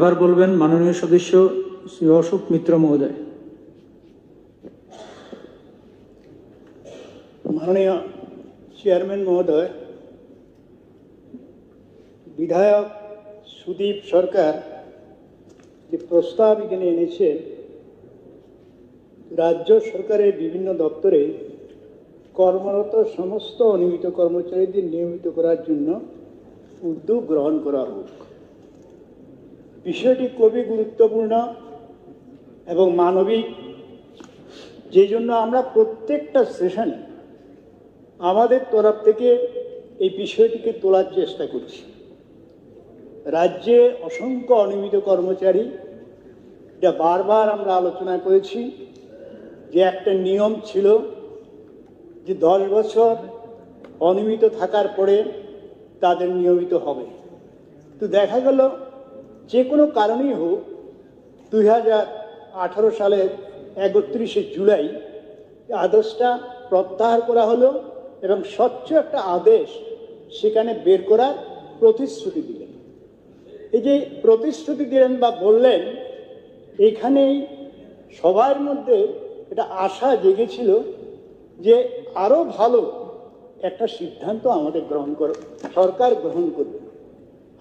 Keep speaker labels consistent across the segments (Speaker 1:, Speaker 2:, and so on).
Speaker 1: এবার বলবেন মাননীয় সদস্য শ্রী অশোক মিত্র মহোদয়।
Speaker 2: মাননীয় চেয়ারম্যান মহোদয়, বিধায়ক সুদীপ সরকার যে প্রস্তাব এখানে এনেছে, রাজ্য সরকারের বিভিন্ন দপ্তরে কর্মরত সমস্ত অনিয়মিত কর্মচারীদের নিয়মিত করার জন্য উদ্যোগ গ্রহণ করা হোক। বিষয়টি খুবই গুরুত্বপূর্ণ এবং মানবিক। যে জন্য আমরা প্রত্যেকটা সেশনে আমাদের তরফ থেকে এই বিষয়টিকে তোলার চেষ্টা করছি। রাজ্যে অসংখ্য অনিয়মিত কর্মচারী এটা বারবার আমরা আলোচনা করেছি যে একটা নিয়ম ছিল যে দশ বছর অনিয়মিত থাকার পরে তাদের নিয়মিত হবে। তো দেখা গেল যে কোনো কারণেই হোক, দুই হাজার আঠারো সালের একত্রিশে জুলাই আদেশটা প্রত্যাহার করা হলো এবং স্বচ্ছ একটা আদেশ সেখানে বের করার প্রতিশ্রুতি দিলেন। এই যে প্রতিশ্রুতি দিলেন বা বললেন, এখানেই সবার মধ্যে এটা আশা জেগেছিল যে আরও ভালো একটা সিদ্ধান্ত আমাদের গ্রহণ কর সরকার গ্রহণ করবে।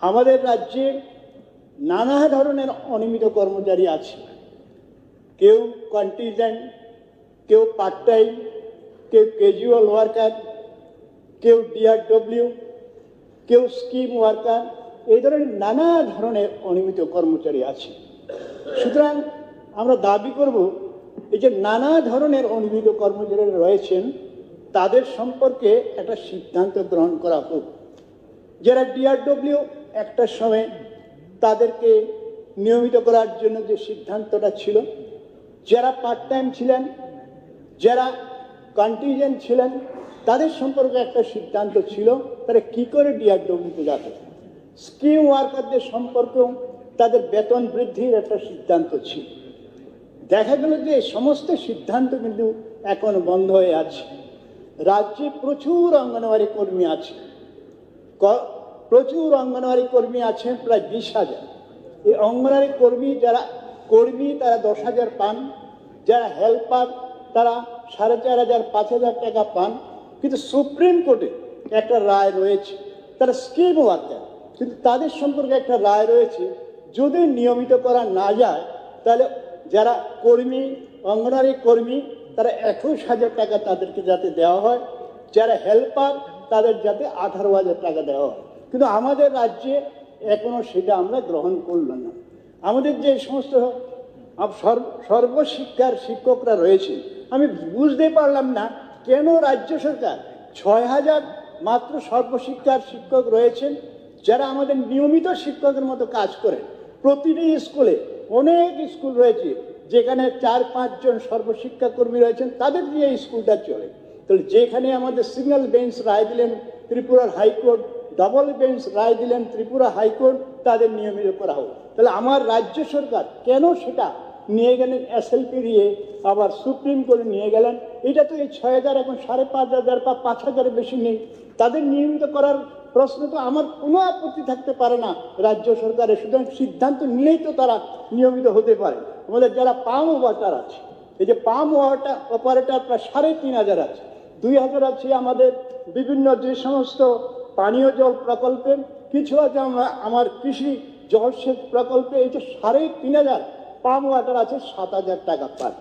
Speaker 2: আমাদের রাজ্যে নানা ধরনের অনিয়মিত কর্মচারী আছে। কেউ কন্টিজেন্ট কেউ পার্ট টাইম কেউ ক্যাজুয়াল ওয়ার্কার কেউ ডিআরডব্লিউ কেউ স্কিম ওয়ার্কার এই ধরনের নানা ধরনের অনিয়মিত কর্মচারী আছে। সুতরাং আমরা দাবি করব, এই যে নানা ধরনের অনিয়মিত কর্মচারীরা রয়েছেন, তাদের সম্পর্কে একটা সিদ্ধান্ত গ্রহণ করা হোক। যারা ডিআরডব্লিউ একটা সময় তাদেরকে নিয়মিত করার জন্য যে সিদ্ধান্তটা ছিল, যারা পার্ট টাইম ছিলেন, যারা কন্টিজেন্ট ছিলেন, তাদের সম্পর্কে একটা সিদ্ধান্ত ছিল, তারা কি করে ডিআরডব্লিউতে যাবে? স্কিম ওয়ার্কারদের সম্পর্কেও তাদের বেতন বৃদ্ধির একটা সিদ্ধান্ত ছিল। দেখা গেল যে সমস্ত সিদ্ধান্ত কিন্তু এখন বন্ধ হয়ে আছে। রাজ্যে প্রচুর অঙ্গনওয়াড়ি কর্মী আছে। প্রচুর অঙ্গনওয়াড়ি কর্মী আছেন, প্রায় বিশ হাজার। এই অঙ্গনওয়াড়ি কর্মী যারা, কর্মী তারা দশ হাজার পান, যারা হেল্পার তারা সাড়ে চার হাজার, পাঁচ হাজার টাকা পান। কিন্তু সুপ্রিম কোর্টে একটা রায় রয়েছে, তারা স্কিম ওয়ার্কার কিন্তু তাদের সম্পর্কে একটা রায় রয়েছে, যদি নিয়মিত করা না যায়, তাহলে যারা কর্মী, অঙ্গনওয়াড়ি কর্মী, তারা একুশ হাজার টাকা তাদেরকে যাতে দেওয়া হয়, যারা হেল্পার তাদের যাতে আঠারো হাজার টাকা দেওয়া হয়। কিন্তু আমাদের রাজ্যে এখনও সেটা আমরা গ্রহণ করলাম না। আমাদের যে সমস্ত সর্বশিক্ষার শিক্ষকরা রয়েছে, আমি বুঝতে পারলাম না কেন রাজ্য সরকার ছয় হাজার মাত্র সর্বশিক্ষার শিক্ষক রয়েছেন, যারা আমাদের নিয়মিত শিক্ষকের মতো কাজ করেন। প্রতিটি স্কুলে অনেক স্কুল রয়েছে, যেখানে চার, পাঁচজন সর্বশিক্ষা কর্মী রয়েছেন, তাদের দিয়ে স্কুলটা চলে। তাহলে যেখানে আমাদের সিঙ্গেল বেঞ্চ রায় দিলেন ত্রিপুরার হাইকোর্ট ডাবল বেঞ্চ রায় দিলেন ত্রিপুরা হাইকোর্ট তাদের নিয়মিত করা হোক। তাহলে আমার রাজ্য সরকার কেন সেটা নিয়ে গেলেন এসএলপি দিয়ে আবার সুপ্রিম কোর্টে নিয়ে গেলেন? এটা তো এই ছয় হাজার এখন সাড়ে পাঁচ হাজার বা পাঁচ হাজারের বেশি নেই। তাদের নিয়মিত করার প্রশ্ন তো আমার কোনো আপত্তি থাকতে পারে না রাজ্য সরকারের। সুতরাং সিদ্ধান্ত নিলেই তো তারা নিয়মিত হতে পারে। আমাদের যারা পাম ওয়াটার আছে, এই যে পাম ওয়াটার অপারেটার প্রায় সাড়ে তিন হাজার আছে। দুই হাজার আছে আমাদের বিভিন্ন যে সমস্ত পানীয় জল প্রকল্পে কিছু আছে আমরা- আমার কৃষি জলসেচ প্রকল্পে, এই যে সাড়ে তিন হাজার পাম ওয়াটার আছে, সাত হাজার টাকা পায়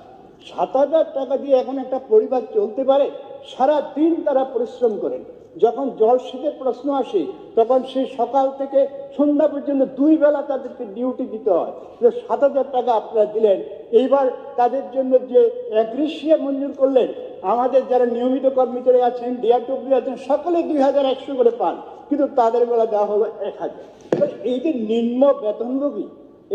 Speaker 2: সাত হাজার টাকা দিয়ে এখন একটা পরিবার চলতে পারে সারা দিন তারা পরিশ্রম করেন। যখন জলসেচের প্রশ্ন আসে, তখন সেই সকাল থেকে সন্ধ্যা পর্যন্ত দুই বেলা তাদেরকে ডিউটি দিতে হয়। সাত হাজার টাকা আপনারা দিলেন এইবার তাদের জন্য যে অ্যাগ্রিসিয়া মঞ্জুর করলেন, আমাদের যারা নিয়মিত কর্মচারী আছেন, ডিআরডব্লিউ আছেন, সকলে দুই হাজার একশো করে পান, কিন্তু তাদের বেলা দেওয়া হলো এক হাজার। এই যে নিম্ন বেতনভোগী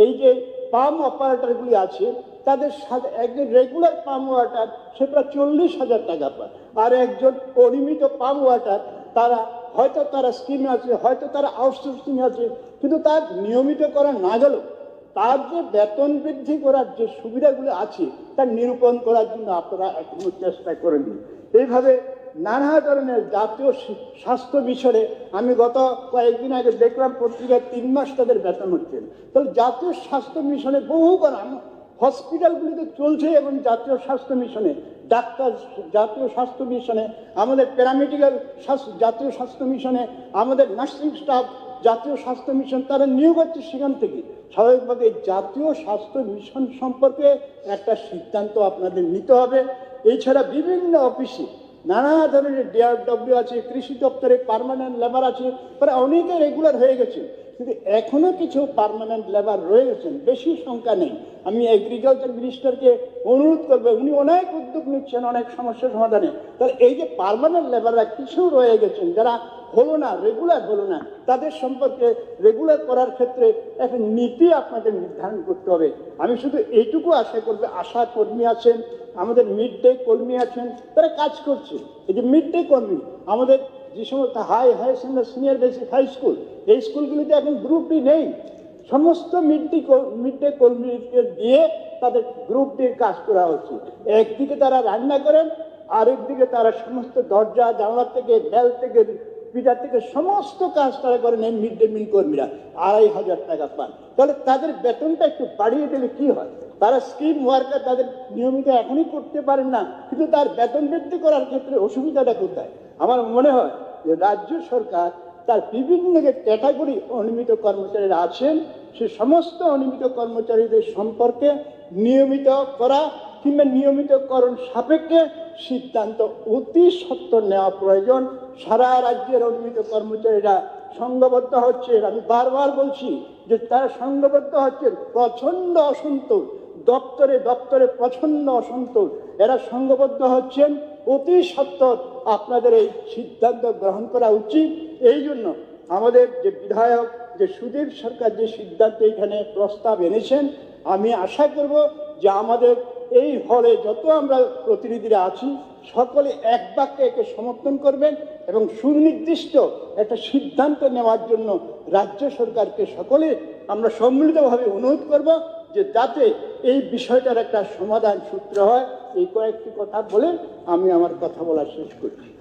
Speaker 2: এই যে পাম অপারেটরগুলি আছে, তাদের সাথে একজন রেগুলার পাম ওয়াটার, সে প্রায় চল্লিশ হাজার টাকা পায়। আর একজন অনিয়মিত পাম ওয়াটার, তারা হয়তো তারা স্কিমে আছে, হয়তো তারা আউটসোর্সিং আছে, কিন্তু তার নিয়মিত করা না গেলেও তার যে বেতন বৃদ্ধি করার যে সুবিধাগুলো আছে, তা নিরূপণ করার জন্য আপনারা এখনও চেষ্টা করেননি। এইভাবে নানা ধরনের জাতীয় স্বাস্থ্য মিশনে আমি গত কয়েকদিন আগে দেখলাম পত্রিকায় তিন মাস তাদের বেতন হচ্ছে। তাহলে জাতীয় স্বাস্থ্য মিশনে আম- হসপিটালগুলিতে চলছে এবং জাতীয় স্বাস্থ্য মিশনে, ডাক্তার জাতীয় স্বাস্থ্য মিশনে, আমাদের প্যারামেডিক্যাল জাতীয় স্বাস্থ্য মিশনে, আমাদের নার্সিং স্টাফ জাতীয় স্বাস্থ্য মিশন, তারা নিয়োগ হচ্ছে সেখান থেকে। স্বাভাবিকভাবে জাতীয় স্বাস্থ্য মিশন সম্পর্কে একটা সিদ্ধান্ত আপনাদের নিতে হবে। এছাড়া বিভিন্ন অফিসে নানা ধরনের ডিআরডব্লিউ আছে, কৃষি দপ্তরে পার্মানেন্ট লেবার আছে, প্রায় অনেকে রেগুলার হয়ে গেছে। কিন্তু এখনও কিছু পার্মানেন্ট লেবার রয়ে গেছেন বেশি সংখ্যা নেই। আমি এগ্রিকালচার মিনিস্টারকে অনুরোধ করব, উনি অনেক উদ্যোগ নিচ্ছেন, অনেক সমস্যার সমাধানে। তাহলে এই যে পার্মানেন্ট লেবাররা কিছু রয়ে গেছেন, যারা হলো না রেগুলার হলো না, তাদের সম্পর্কে রেগুলার করার ক্ষেত্রে একটা নীতি আপনাদের নির্ধারণ করতে হবে। আমি শুধু এইটুকু আশা করবে, আশা কর্মী আছেন আমাদের মিড ডে কর্মী আছেন, তারা কাজ করছে। এই যে মিড ডে কর্মী আমাদের যে সমস্ত high high senior basic high school এই স্কুলগুলিতে এখন গ্রুপ ডি নেই। সমস্ত মিড ডে মিড ডে কর্মীকে দিয়ে তাদের গ্রুপ ডির কাজ করা হচ্ছে। একদিকে তারা রান্না করেন, আরেকদিকে তারা সমস্ত দরজা, জানলা থেকে বেল থেকে, পিঠা থেকে সমস্ত কাজ তারা করেন এই মিড ডে মিল কর্মীরা। আড়াই হাজার টাকা পান। তাহলে তাদের বেতনটা একটু বাড়িয়ে দিলে কি হয়? তারা স্কিম ওয়ার্কার তাদের নিয়মিত এখনই করতে পারেন না, কিন্তু তার বেতন বৃদ্ধি করার ক্ষেত্রে অসুবিধাটা কোথায়? আমার মনে হয় যে রাজ্য সরকার তার বিভিন্ন যে ক্যাটাগরি অনিয়মিত কর্মচারীরা আছেন, সে সমস্ত অনিয়মিত কর্মচারীদের সম্পর্কে নিয়মিত করা কিংবা নিয়মিতকরণ সাপেক্ষে সিদ্ধান্ত অতি সত্বর নেওয়া প্রয়োজন। সারা রাজ্যের অনিয়মিত কর্মচারীরা সংঘবদ্ধ হচ্ছে। আমি বারবার বলছি যে তারা সংঘবদ্ধ হচ্ছে প্রচণ্ড অসন্তোষ দপ্তরে দপ্তরে প্রচণ্ড অসন্তোষ। এরা সংঘবদ্ধ হচ্ছেন। অতি সত্বর আপনাদের এই সিদ্ধান্ত গ্রহণ করা উচিত। এই জন্য আমাদের যে বিধায়ক, যে সুদীপ সরকার যে সিদ্ধান্ত এখানে প্রস্তাব এনেছেন, আমি আশা করব যে আমাদের এই হলে যত আমরা প্রতিনিধিরা আছি, সকলে এক বাক্যে একে সমর্থন করবেন এবং সুনির্দিষ্ট একটা সিদ্ধান্ত নেওয়ার জন্য রাজ্য সরকারকে সকলে আমরা সম্মিলিতভাবে অনুরোধ করব। যে যাতে এই বিষয়টার একটা সমাধান সূত্র হয়, এই কয়েকটি কথা বলে আমি আমার কথা বলা শেষ করছি।